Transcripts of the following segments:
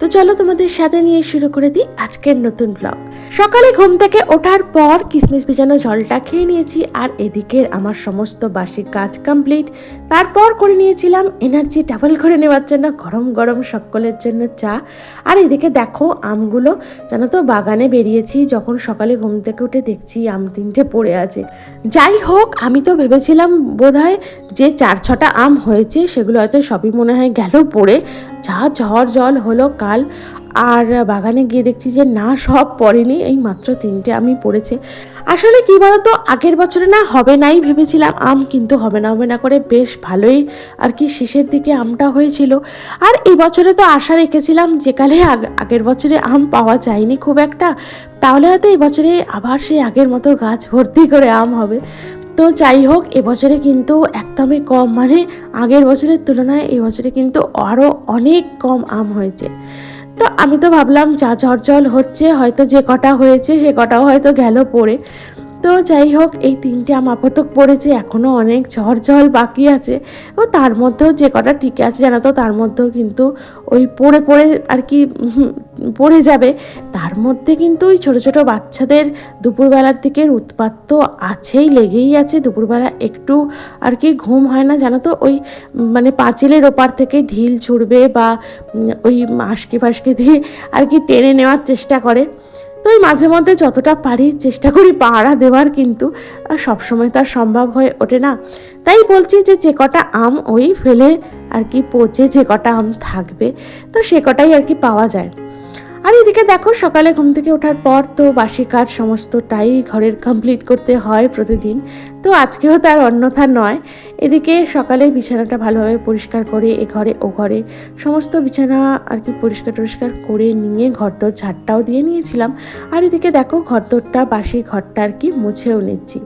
তো চলো তোমাদের সাথে নিয়ে শুরু করে দিই আজকের নতুন ব্লগ সকালে ঘুম থেকে ওঠার পর কিসমিস ভিজানো জলটা খেয়ে নিয়েছি আর এদিকে আমার সমস্ত বাসি কাজ কমপ্লিট তারপর করে নিয়েছিলাম এনার্জি ডাবল করে নেওয়ার জন্য গরম গরম সকলের জন্য চা। আর এদিকে দেখো আমগুলো, জানো তো বাগানে বেরিয়েছি, যখন সকালে ঘুম থেকে উঠে দেখছি আম তিনটে পড়ে আছে। যাই হোক, আমি তো ভেবেছিলাম বোধহয় যে চার ছটা আম হয়েছে, সেগুলো হয়তো সবই মনে হয় গেল পড়ে। যা ঝড় জল হলো কাল, আর বাগানে গিয়ে দেখছি যে না, সব পড়েনি। এই মাত্র তিনটে আমি পড়েছে। আসলে কি বলতো, আগের বছরে না হবে নাই ভেবেছিলাম, আম কিন্তু হবে না হবে না করে বেশ ভালোই আর কি শেষের দিকে আমটা হয়েছিল। আর এই বছরে তো আশা রেখেছিলাম যেকালে আগ- আগের বছরে আম পাওয়া যায়নি খুব একটা। তাহলে হয়তো এই বছরে আবার সেই আগের মতো গাছ ভর্তি করে আম হবে। তো যাই হোক, এবছরে কিন্তু একদমই কম। মানে আগের বছরের তুলনায় এবছরে কিন্তু আরও অনেক কম আম হয়েছে। তো আমি তো ভাবলাম যা ঝড় হচ্ছে, হয়তো যে কটা হয়েছে, সে কটাও হয়তো গেল পড়ে। তো যাই হোক, এই তিনটে আম পড়েছে এখনও অনেক ঝড় জল বাকি আছে। ও তার মধ্যেও যে কটা টিকে আছে জানো তো, তার মধ্যেও কিন্তু ওই পড়ে পড়ে আর কি পড়ে যাবে। তার মধ্যে কিন্তু ওই ছোটো ছোটো বাচ্চাদের দুপুরবেলার দিকের উৎপাত তো আছেই, লেগেই আছে। দুপুরবেলা একটু আর কি ঘুম হয় না জানো তো, ওই মানে পাঁচিলের ওপার থেকে ঢিল ছুড়বে বা ওই আশকি ফাসকি দিয়ে আর কি টেনে নেওয়ার চেষ্টা করে। তো ওই মাঝে মধ্যে যতটা পারি চেষ্টা করি পাহারা দেওয়ার, কিন্তু সবসময় তার সম্ভব হয়ে ওঠে না। তাই বলছি যে যে কটা আম ওই ফেলে আর কি পচে যে কটা আম থাকবে, তো সে কটাই আর কি পাওয়া যায়। আর এদিকে দেখো, সকালে ঘুম থেকে ওঠার পর তো বাসি কাজ সমস্তটাই ঘরের কমপ্লিট করতে হয় প্রতিদিন। তো আজকেও তার অন্যথা নয়। এদিকে সকালে বিছানাটা ভালোভাবে পরিষ্কার করে এ ঘরে ও ঘরে সমস্ত বিছানা আর কি পরিষ্কার টরিষ্কার করে নিয়ে ঘরদোর ঝাড়টাও দিয়ে নিয়েছিলাম। আর এদিকে দেখো, ঘরদোরটা বাসি ঘরটা আর কি মুছেও নিচ্ছি।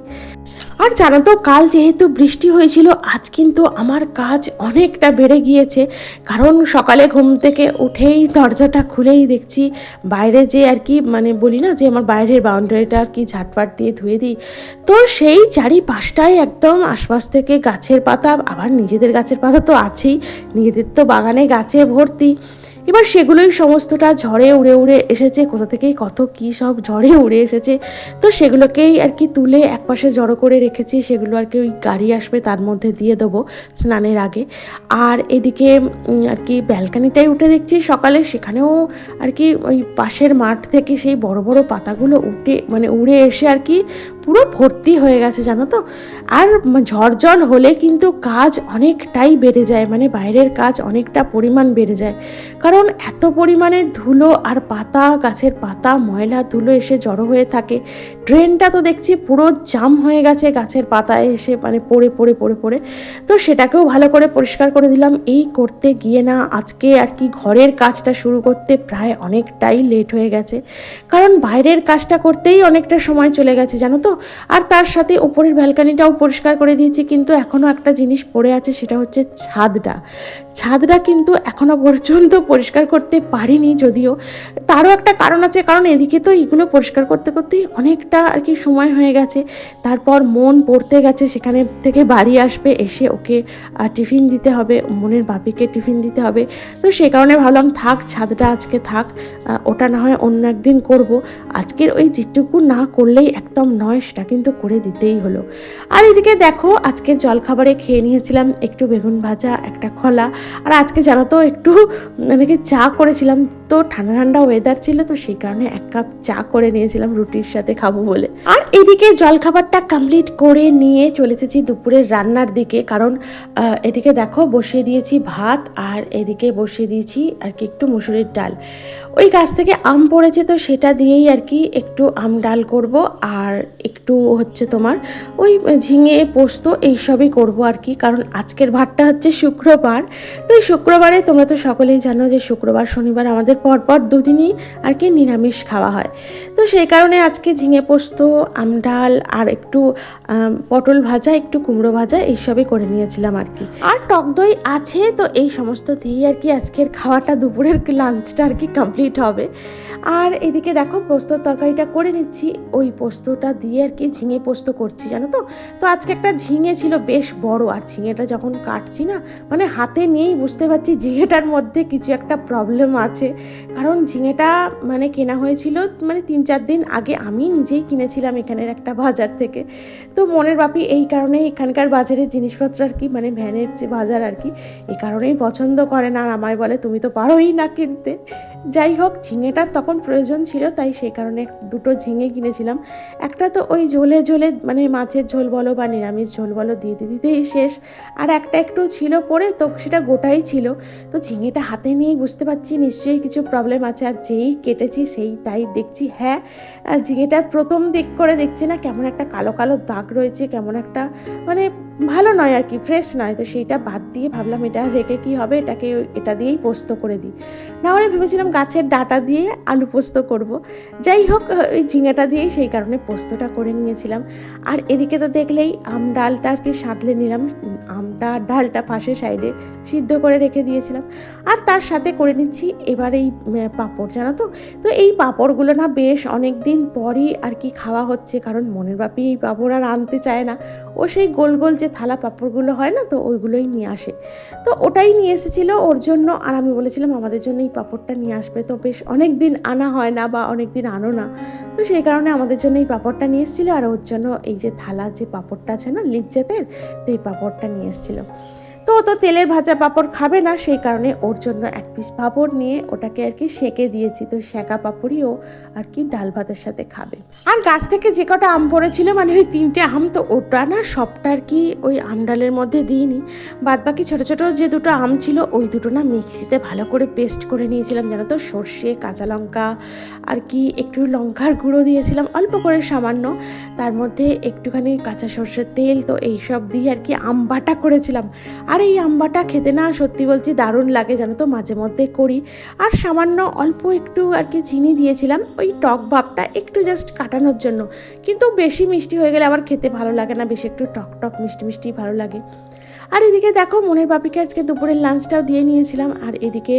আর জানো তো, কাল যেহেতু বৃষ্টি হয়েছিল, আজ কিন্তু আমার কাজ অনেকটা বেড়ে গিয়েছে। কারণ সকালে ঘুম থেকে উঠেই দরজাটা খুলেই দেখছি, বাইরে যে আর কি মানে বলি না যে আমার বাইরের বাউন্ডারিটা আর কি ঝাটপাট দিয়ে ধুয়ে দিই। তো সেই চারিপাশটাই একদম আশপাশ থেকে গাছের পাতা, আবার নিজেদের গাছের পাতা তো আছেই, নিজেদের তো বাগানে গাছে ভর্তি। এবার সেগুলোই সমস্তটা ঝড়ে উড়ে উড়ে এসেছে। কোথা থেকেই কত কী সব ঝড়ে উড়ে এসেছে। তো সেগুলোকেই আর কি তুলে একপাশে জড়ো করে রেখেছি। সেগুলো আর কি ওই গাড়ি আসবে তার মধ্যে দিয়ে দেবো স্নানের আগে। আর এদিকে আর কি ব্যালকানিটাই উঠে দেখছি সকালে। সেখানেও আর কি ওই পাশের মাঠ থেকে সেই বড় বড় পাতাগুলো উঠে মানে উড়ে এসে আর কি পুরো ভর্তি হয়ে গেছে, জানো তো? আর ঝড় জল হলে কিন্তু কাজ অনেকটাই বেড়ে যায়। মানে বাইরের কাজ অনেকটা পরিমাণ বেড়ে যায়। কারণ এত পরিমাণে ধুলো আর পাতা, গাছের পাতা, ময়লা, ধুলো এসে জড়ো হয়ে থাকে। ড্রেনটা তো দেখছি পুরো জাম হয়ে গেছে গাছের পাতায় এসে মানে পড়ে পড়ে পড়ে পড়ে। তো সেটাকেও ভালো করে পরিষ্কার করে দিলাম। এই করতে গিয়ে না আজকে আর কি ঘরের কাজটা শুরু করতে প্রায় অনেকটাই লেট হয়ে গেছে। কারণ বাইরের কাজটা করতেই অনেকটা সময় চলে গেছে, জানো তো? আর তার সাথে উপরের ব্যালকানিটাও পরিষ্কার করে দিয়েছি, কিন্তু এখনও একটা জিনিস পড়ে আছে, সেটা হচ্ছে ছাদটা। ছাদটা কিন্তু এখনও পর্যন্ত পরিষ্কার করতে পারিনি যদিও। তারও একটা কারণ আছে, কারণ এদিকে তো এইগুলো পরিষ্কার করতে করতেই অনেকটা আর কি সময় হয়ে গেছে। তারপর মন পড়তে গেছে, সেখানে থেকে বাড়ি আসবে, এসে ওকে টিফিন দিতে হবে, মনের বাপিকে টিফিন দিতে হবে। তো সেই কারণে ভাবলাম, থাক, ছাদটা আজকে থাক ওটা না হয় অন্য একদিন করব। আজকের ওই যেটুকু না করলেই একদম নয়, সেটা কিন্তু করে দিতেই হলো। আর এদিকে দেখো, আজকের জলখাবারে খেয়ে নিয়েছিলাম একটু বেগুন ভাজা, একটা খোলা। আর আজকে জানো তো, একটু অনেকে চা করেছিলাম, তো ঠান্ডা ঠান্ডা ওয়েদার ছিল, তো সেই কারণে এক কাপ চা করে নিয়েছিলাম রুটির সাথে খাব বলে। আর এদিকে জলখাবারটা কমপ্লিট করে নিয়ে চলে এসেছি দুপুরের রান্নার দিকে, কারণ এদিকে দেখো বসিয়ে দিয়েছি ভাত, আর এদিকে বসিয়ে দিয়েছি আর কি একটু মুসুরির ডাল। ওই গাছ থেকে আম পড়েছে, তো সেটা দিয়েই আর কি একটু আম ডাল করব, আর একটু হচ্ছে তোমার ওই ঝিঙে, পোস্ত এইসবই করব আর কি, কারণ আজকের ভাতটা হচ্ছে শুক্রবার। তো এই শুক্রবারে তোমরা তো সকলেই জানো যে শুক্রবার, শনিবার আমাদের পরপর দুদিনই আর কি নিরামিষ খাওয়া হয়। তো সেই কারণে আজকে ঝিঙে পোস্ত আমডাল আর একটু পটল ভাজা, একটু কুমড়ো ভাজা এইসবই করে নিয়েছিলাম আর কি। আর টক দই আছে, তো এই সমস্ত দিয়েই আর কি আজকের খাওয়াটা, দুপুরের লাঞ্চটা আর কি কমপ্লিট হবে। আর এদিকে দেখো, পোস্তর তরকারিটা করে নিচ্ছি। ওই পোস্তটা দিয়ে আর কি ঝিঙে পোস্ত করছি, জানো তো? তো আজকে একটা ঝিঙে ছিল বেশ বড়, আর ঝিঙেটা যখন কাটছি না মানে হাতে নিয়েই বুঝতে পারছি ঝিঙেটার মধ্যে কিছু একটা প্রবলেম আছে। কারণ ঝিঙেটা মানে কেনা হয়েছিল মানে তিন চার দিন আগে আমি নিজেই কিনেছিলাম এখানের একটা বাজার থেকে। তো মনের বাপি এই কারণে এখানকার বাজারের জিনিসপত্র আর কি মানে ভ্যানের যে বাজার আর কি, এই কারণেই পছন্দ করে না আর আমায় বলে, তুমি তো পারোই না কিনতে। যাই হোক, ঝিঙেটার তখন প্রয়োজন ছিল, তাই সেই কারণে দুটো ঝিঙে কিনেছিলাম। একটা তো ওই ঝোলে ঝোলে মানে মাছের ঝোল বলো বা নিরামিষ ঝোল বলো দিতে দিতেই শেষ। আর একটা একটু ছিল পরে, তো সেটা গোটাই ছিল। তো ঝিঙেটা হাতে নিয়েই বুঝতে পারছি, নিশ্চয়ই কিছু প্রবলেম আছে। আর যেই কেটেছি সেই, তাই দেখছি হ্যাঁ ঝিঙেটার প্রথম দিক করে দেখছি না, কেমন একটা কালো কালো দাগ রয়েছে, কেমন একটা মানে ভালো নয় আর কি ফ্রেশ নয়। তো সেইটা বাদ দিয়ে ভাবলাম, এটা রেখে কি হবে? এটাকে এটা দিয়েই পোস্ত করে দিই। না হলে ভেবেছিলাম গাছের ডাটা দিয়ে আলু পোস্ত করব। যাই হোক ওই ঝিঙেটা দিয়েই সেই কারণে পোস্তটা করে নিয়েছিলাম। আর এদিকে তো দেখলেই আম ডালটা আর কি সাঁতলে নিলাম। আমটা ডালটা পাশে সাইডে সিদ্ধ করে রেখে দিয়েছিলাম। আর তার সাথে করে নিচ্ছি এবার এই পাঁপড়, জানো তো? তো এই পাঁপড়গুলো না বেশ অনেক দিন পরই আর কি খাওয়া হচ্ছে। কারণ মনের বাপি এই পাঁপড় আর আনতে চায় না। ও সেই গোল গোল যে থালা পাপড়গুলো হয় না, তো ওইগুলোই নিয়ে আসে। তো ওটাই নিয়ে এসেছিল ওর জন্য, আর আমি বলেছিলাম আমাদের জন্য এই পাপড়টা নিয়ে আসবে। তো বেশ অনেক দিন আনা হয় না বা অনেক দিন আনো না, তো সেই কারণে আমাদের জন্য এই পাপড়টা নিয়ে এসেছিল। আর ওর জন্য এই যে থালা যে পাপড়টা আছে না লিজ্জাতের তো এই পাপড়টা নিয়ে এসেছিল। তো ও তো তেলের ভাজা পাঁপড় খাবে না, সেই কারণে ওর জন্য এক পিস পাঁপড় নিয়ে ওটাকে আর কি সেঁকে দিয়েছি। তো সেঁকা পাঁপড়ই ও আর কি ডাল ভাতের সাথে খাবে। আর গাছ থেকে যে কটা আম পড়েছিল মানে ওই তিনটে আম তো ওটা না, সবটা আর কি ওই আম ডালের মধ্যে দিইনি। বাদ বাকি ছোটো ছোটো যে দুটো আম ছিল, ওই দুটো না মিক্সিতে ভালো করে পেস্ট করে নিয়েছিলাম জানো তো সর্ষে, কাঁচা লঙ্কা আর কি একটু লঙ্কার গুঁড়ো দিয়েছিলাম, অল্প করে সামান্য। তার মধ্যে একটুখানি কাঁচা সর্ষের তেল, তো এইসব দিয়ে আর কি আম বাটা করেছিলাম। আর এই আম্বাটা খেতে না সত্যি বলছি দারুণ লাগে, জানো তো? মাঝে মধ্যে করি। আর সামান্য অল্প একটু আর কি চিনি দিয়েছিলাম, ওই টক ভাবটা একটু জাস্ট কাটানোর জন্য। কিন্তু বেশি মিষ্টি হয়ে গেলে আবার খেতে ভালো লাগে না, বেশি একটু টক টক মিষ্টি মিষ্টি ভালো লাগে। আর এদিকে দেখো মনের বাপিকে আজকে দুপুরের লাঞ্চটাও দিয়ে নিয়েছিলাম। আর এদিকে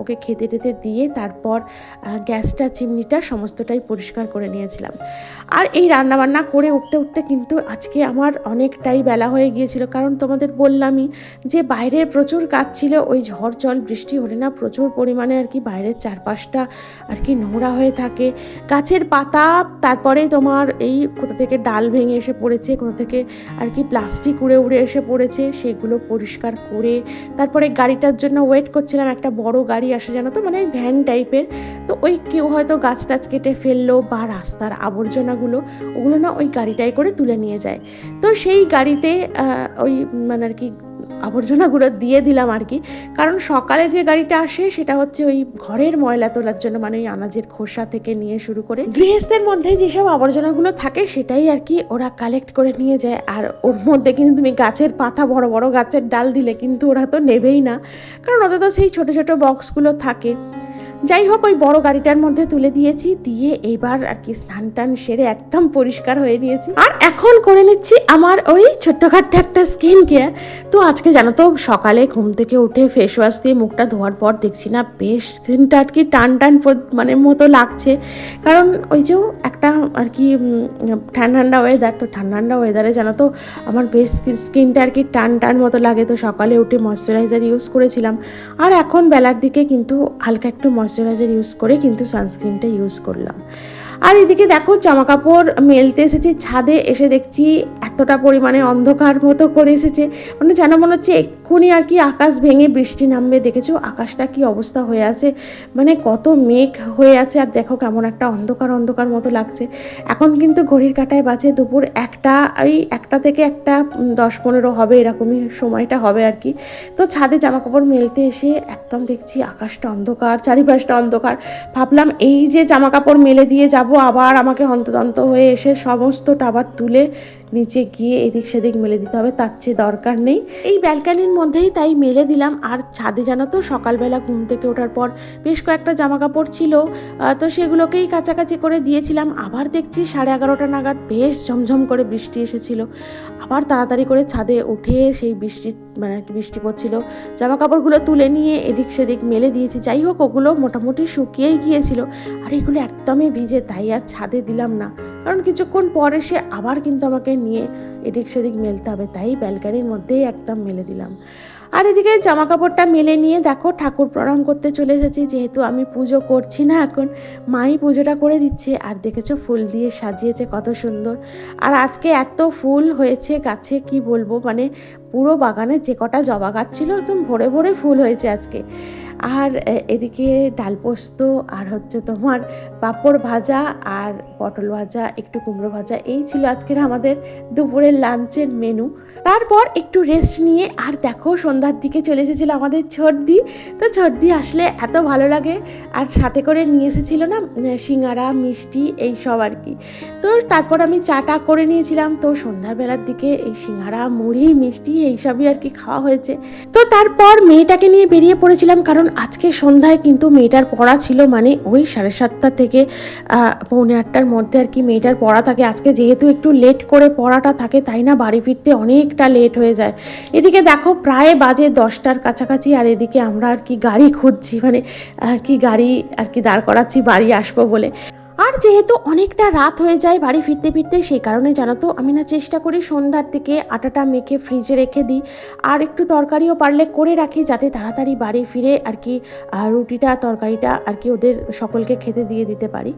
ওকে খেতে টেতে দিয়ে তারপর গ্যাসটা, চিমনিটা সমস্তটাই পরিষ্কার করে নিয়েছিলাম। আর এই রান্নাবান্না করে উঠতে উঠতে কিন্তু আজকে আমার অনেকটাই বেলা হয়ে গিয়েছিল। কারণ তোমাদের বললামই যে বাইরের প্রচুর কাজ ছিল, ওই ঝড় জল বৃষ্টি হলে না প্রচুর পরিমাণে আর কি বাইরের চারপাশটা আর কি নোংরা হয়ে থাকে। গাছের পাতা, তারপরে তোমার এই কোথা থেকে ডাল ভেঙে এসে পড়েছে, কোথা থেকে আর কি প্লাস্টিক উড়ে উড়ে এসে পড়েছে সেগুলো পরিষ্কার করে তারপরে গাড়িটার জন্য ওয়েট করছিলাম, একটা বড় গাড়ি আসে জানো তো মানে ভ্যান টাইপের তো ওই কেউ হয়তো গাছ টাছ কেটে ফেলল বা রাস্তার আবর্জনাগুলো, ওগুলো না ওই গাড়িটাই করে তুলে নিয়ে যায়। তো সেই গাড়িতে ওই মানে আর কি আবর্জনাগুলো দিয়ে দিলাম আর কি। কারণ সকালে যে গাড়িটা আসে, সেটা হচ্ছে ওই ঘরের ময়লা তোলার জন্য মানে ওই আনাজের খোসা থেকে নিয়ে শুরু করে। গৃহস্থের মধ্যে যেসব আবর্জনাগুলো থাকে, সেটাই আর কি ওরা কালেক্ট করে নিয়ে যায়। আর ওর মধ্যে কিন্তু তুমি গাছের পাতা, বড় বড় গাছের ডাল দিলে কিন্তু ওরা তো নেবেই না। কারণ ওদের তো সেই ছোট ছোট বক্সগুলো থাকে। যাই হোক, ওই বড় গাড়িটার মধ্যে তুলে দিয়েছি, দিয়ে এবার আর কি স্নান টান সেরে একদম পরিষ্কার হয়ে নিয়েছি। আর এখন করে নিচ্ছি আমার ওই ছোট্টখাট্ট একটা স্কিন কেয়ার। তো আজকে জানো তো, সকালে ঘুম থেকে উঠে ফেস ওয়াশ দিয়ে মুখটা ধোয়ার পর দেখছি না বেশ স্কিনটা আর কি টান টান মানে মতো লাগছে। কারণ ওই যে একটা আর কি ঠান্ডা ঠান্ডা ওয়েদার তো ঠান্ডা ঠান্ডা ওয়েদারে জানো তো, আমার বেশ স্কিনটা আর কি টান টান মতো লাগে। তো সকালে উঠে ময়শ্চারাইজার ইউজ করেছিলাম। আর এখন বেলার দিকে কিন্তু হালকা একটু ময়শ্চারাইজার ইউজ করে কিন্তু সানস্ক্রিনটা ইউজ করলাম। আর এদিকে দেখো জামা কাপড় মেলতে এসেছি, ছাদে এসে দেখছি এতটা পরিমাণে অন্ধকার মতো করে এসেছে। মানে যেন মনে হচ্ছে এক্ষুনি আর কি আকাশ ভেঙে বৃষ্টি নামবে, দেখেছ? আকাশটা কি অবস্থা হয়ে আছে? মানে কত মেঘ হয়ে আছে, আর দেখো কেমন একটা অন্ধকার অন্ধকার মতো লাগছে। এখন কিন্তু ঘড়ির কাটায় বাজে দুপুর একটা ওই একটা থেকে একটা দশ পনেরো হবে, এরকমই সময়টা হবে আর কি। তো ছাদে জামা কাপড় মেলতে এসে একদম দেখছি আকাশটা অন্ধকার, চারিপাশটা অন্ধকার। ভাবলাম এই যে জামা কাপড় মেলে দিয়ে যাব, আবার আমাকে হন্তদন্ত হয়ে এসে সমস্তটা আবার তুলে নিচে গিয়ে এদিক সেদিক মেলে দিতে হবে, তার চেয়ে দরকার নেই। এই ব্যালকানির মধ্যেই তাই মেলে দিলাম। আর ছাদে জানো তো, সকালবেলা ঘুম থেকে ওঠার পর বেশ কয়েকটা জামা কাপড় ছিল তো সেগুলোকেই কাছাকাছি করে দিয়েছিলাম। আবার দেখছি সাড়ে এগারোটা নাগাদ বেশ ঝমঝম করে বৃষ্টি এসেছিল। আবার তাড়াতাড়ি করে ছাদে উঠে সেই বৃষ্টি মানে আর কি বৃষ্টি পড়ছিল জামা কাপড়গুলো তুলে নিয়ে এদিক সেদিক মেলে দিয়েছি। যাই হোক, ওগুলো মোটামুটি শুকিয়েই গিয়েছিল। আর এগুলো একদমই ভিজে, তাই আর ছাদে দিলাম না। কারণ কিছুক্ষণ পর এসে আবার কিন্তু আমাকে নিয়ে এদিক সেদিক মেলতে হবে, তাই ব্যালকানির মধ্যেই একদম মেলে দিলাম। আর এদিকে জামা কাপড়টা মেলে নিয়ে দেখো ঠাকুর প্রণাম করতে চলে এসেছি, যেহেতু আমি পুজো করছি না এখন, মাই পুজোটা করে দিচ্ছে, আর দেখেছ ফুল দিয়ে সাজিয়েছে কত সুন্দর। আর আজকে এত ফুল হয়েছে গাছে, কি বলব মানে পুরো বাগানে যে কটা জবা গাছ ছিল, একদম ভরে ভরে ফুল হয়েছে আজকে। আর এদিকে ডাল পোস্ত আর হচ্ছে তোমার পাঁপড় ভাজা আর পটল ভাজা, একটু কুমড়ো ভাজা, এই ছিল আজকের আমাদের দুপুরের লাঞ্চের মেনু তারপর একটু রেস্ট নিয়ে, আর দেখো সন্ধ্যার দিকে চলে এসেছিল আমাদের ছর্দি তো ছর্দি আসলে এত ভালো লাগে, আর সাথে করে নিয়ে এসেছিল না সিঙ্গারা, মিষ্টি, এই সব আর কি। তো তারপর আমি চাটা করে নিয়েছিলাম। তো সন্ধ্যাবেলার দিকে এই সিঙ্গারা, মুড়ি, মিষ্টি এইসবই আর কি খাওয়া হয়েছে। তো তারপর মেয়েটাকে নিয়ে বেরিয়ে পড়েছিলাম, কারণ আজকে সন্ধ্যায় কিন্তু মেয়েটার পড়া ছিল মানে ওই সাড়ে সাতটা থেকে পৌনে আটটার মধ্যে আর কি মেয়েটার পড়া থাকে। আজকে যেহেতু একটু লেট করে পড়াটা থাকে, তাই না? বাড়ি ফিরতে অনেকটা লেট হয়ে যায়। এদিকে দেখো প্রায় বাজে দশটার কাছাকাছি আর এদিকে আমরা আর কি গাড়ি খুঁজছি মানে আর কি গাড়ি আর কি দাঁড় করাচ্ছি, বাড়ি আসব বলে। আর যেহেতু অনেকটা রাত হয়ে যায় বাড়ি ফিরতে ফিরতে, সেই কারণে জানো তো, আমি না চেষ্টা করি সন্ধ্যার দিকে আটাটা মেখে ফ্রিজে রেখে দিই। আর একটু তরকারিও পারলে করে রাখি যাতে তাড়াতাড়ি বাড়ি ফিরে আর কি রুটিটা, তরকারিটা আর কি ওদের সকলকে খেতে দিয়ে দিতে পারি।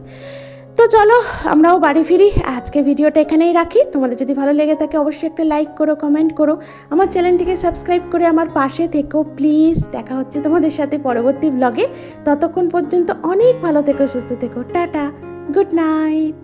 তো চলো, আমরাও বাড়ি ফিরি। আজকে ভিডিওটা এখানেই রাখি। তোমাদের যদি ভালো লেগে থাকে, অবশ্যই একটা লাইক করো কমেন্ট করো। আমার চ্যানেলটিকে সাবস্ক্রাইব করে আমার পাশে থেকো প্লিজ দেখা হচ্ছে তোমাদের সাথে পরবর্তী ব্লগে ততক্ষণ পর্যন্ত অনেক ভালো থেকো, সুস্থ থেকো। Tata good night